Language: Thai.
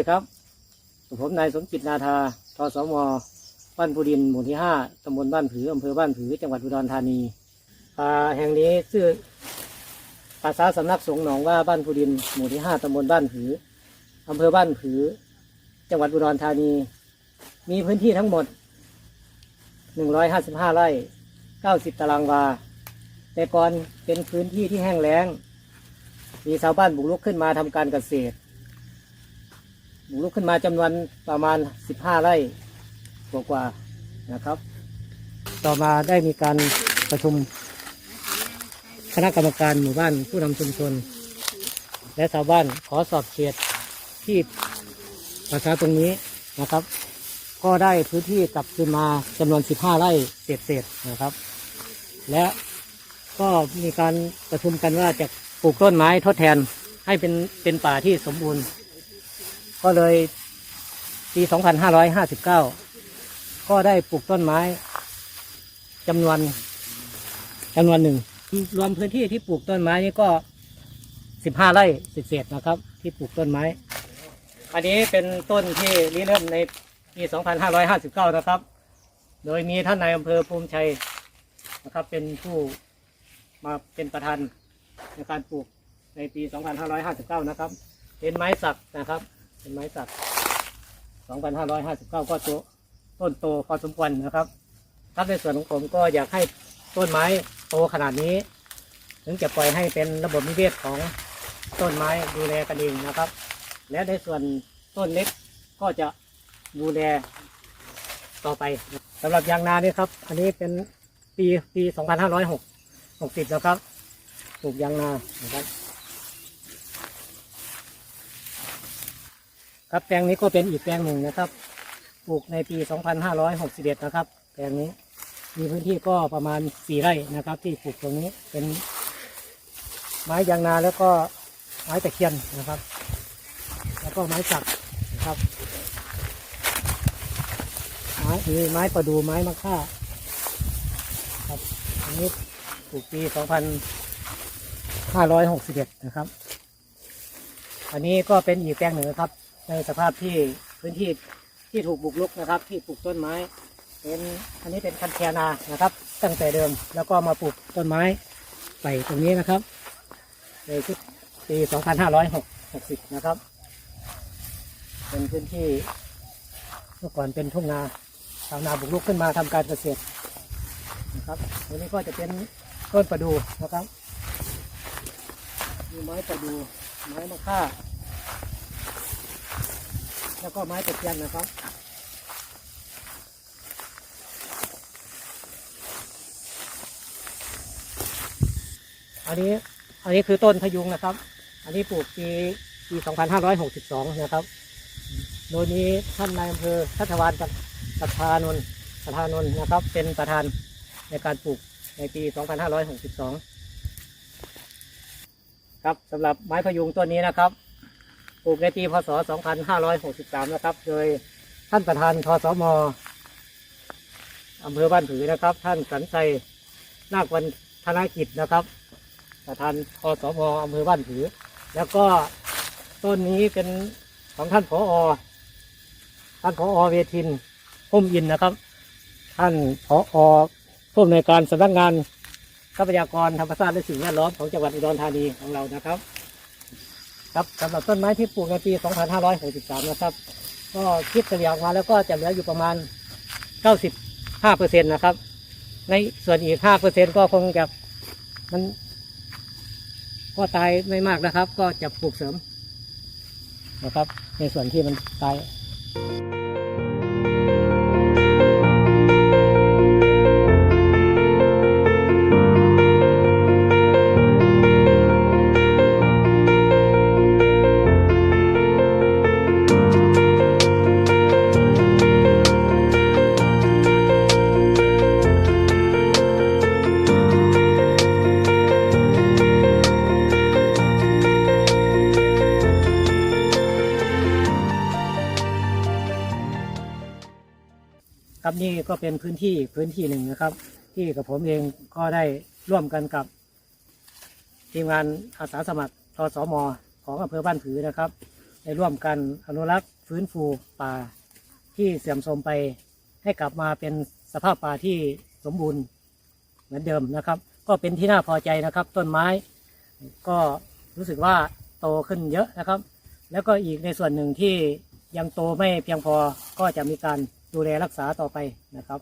วัสดีครับ ผมนายสมจิตนาธาทสมบ้านภูดินหมู่ที่ห้าตำบลบ้านผืออำเภอบ้านผือ จังหวัดอุดรธานีป่าแห่งนี้ชื่อภาษาสำนักสงฆ์หนองว่าบ้านภูดินหมู่ที่ห้าตำบลบ้านผืออำเภอบ้านผือ จังหวัดอุดรธานี มีพื้นที่ทั้งหมด 155 ไร่ 90 ตารางวา แต่ก่อนเป็นพื้นที่ที่แห้งแล้ง มีชาวบ้านบุกรุกขึ้นมาทำการเกษตร บุกรุกขึ้นมาจำนวนประมาณ 15 ไร่กว่าๆนะครับ ต่อมาได้มีการประชุมคณะกรรมการหมู่บ้านผู้นำชุมชน และชาวบ้านขอสอบเขตที่ประชาตรงนี้นะครับ ก็ได้พื้นที่กลับคืนมาจำนวน 15 ไร่เศษๆนะครับ และก็มีการประชุมกันว่าจะปลูกต้นไม้ทดแทนให้เป็นเป็นป่าที่สมบูรณ์ ก็เลยปี 2559 ก็ได้ปลูกต้นไม้จำนวนจำนวนหนึ่ง รวมพื้นที่ที่ปลูกต้นไม้นี่ก็ 15 ไร่เศษๆนะครับ ที่ปลูกต้นไม้ อันนี้เป็นต้นที่ริเริ่มในปี 2559 นะครับ โดยมีท่านนายอำเภอภูมิชัยนะครับ เป็นผู้มาเป็นประธานในการปลูกในปี 2559 นะครับ เป็นไม้สักนะครับ เป็นไม้สัก 2559 ก็โตต้นโตพอสมควรนะครับครับในส่วนของผมก็อยากให้ต้นไม้โตขนาดนี้ ถึงจะปล่อยให้เป็นระบบนิเวศของต้นไม้ดูแลกันเองนะครับ และในส่วนต้นเล็กก็จะดูแลต่อไปสำหรับยางนานี่ครับ อันนี้เป็นปีปี 2560นะครับ ปลูกยางนานะครับ ครับแปลงนี้ก็เป็นอีกแปลงหนึ่งนะครับ ปลูกในปี 2561 นะครับ แปลงนี้มีพื้นที่ก็ประมาณ 4 ไร่นะครับ ที่ปลูกตรงนี้เป็นไม้ยางนาแล้วก็ไม้ตะเคียนนะครับ แล้วก็ไม้สักนะครับไม้มีไม้ประดูไม้มะค่าครับอันนี้ปลูกปี 2561 นะครับ อันนี้ก็เป็นอีกแปลงหนึ่งนะครับ ในสภาพที่พื้นที่ที่ถูกบุกรุกนะครับ ที่ปลูกต้นไม้ เป็นอันนี้เป็นคันแคนานะครับ ตั้งแต่เดิมแล้วก็มาปลูกต้นไม้ใส่ตรงนี้นะครับในชุดปี 2560 นะครับ เป็นพื้นที่เมื่อก่อนเป็นทุ่งนาชาวนาบุกรุกขึ้นมาทำการเกษตรนะครับตรงนี้ก็จะเป็นต้นประดูนะครับมีไม้ประดูไม้มะค่า แล้วก็ไม้ตะเคียนนะครับอันนี้อันนี้คือต้นพยุงนะครับ อันนี้ปลูกปีปี 2562 นะครับ โดยมีท่านนายอำเภอทัศวานกับสัทธานนท์สัทธานนท์นะครับ เป็นประธานในการปลูกในปี 2562 ครับสำหรับไม้พยุงต้นนี้นะครับ ปลูกในปีพศ 2563 นะครับ โดยท่านประธานทสมอำเภอบ้านผือนะครับ ท่านสันชัยนาควันธนกิจนะครับ ประธานทสมอำเภอบ้านผือ แล้วก็ต้นนี้เป็นของท่านผอท่านผอเวทินพุ่มอินนะครับ ท่านผอผู้อำนวยการสำนักงานทรัพยากรธรรมชาติและสิ่งแวดล้อมของจังหวัดอุดรธานีของเรานะครับ ครับสำหรับต้นไม้ที่ปลูกในปี 2563 นะครับ ก็คิดเฉลี่ยออกมาแล้วก็จะเหลืออยู่ประมาณ 95เปอร์เซ็นต์นะครับ ในส่วนอีก5เปอร์เซ็นต์ก็คงจะมันก็ตายไม่มากนะครับ ก็จะปลูกเสริมนะครับ ในส่วนที่มันตาย ก็เป็นพื้นที่พื้นที่หนึ่งนะครับ ที่กับผมเองก็ได้ร่วมกันกับ ทีมงานอาสาสมัครทสมของอำเภอบ้านผือนะครับได้ร่วมกันอนุรักษ์ฟื้นฟูป่าที่เสื่อมโทรมไปให้กลับมาเป็นสภาพป่าที่สมบูรณ์เหมือนเดิมนะครับ ก็เป็นที่น่าพอใจนะครับ ต้นไม้ ก็รู้สึกว่าโตขึ้นเยอะนะครับ แล้วก็อีกในส่วนหนึ่งที่ยังโตไม่เพียงพอก็จะมีการ ดูแลรักษาต่อไปนะครับ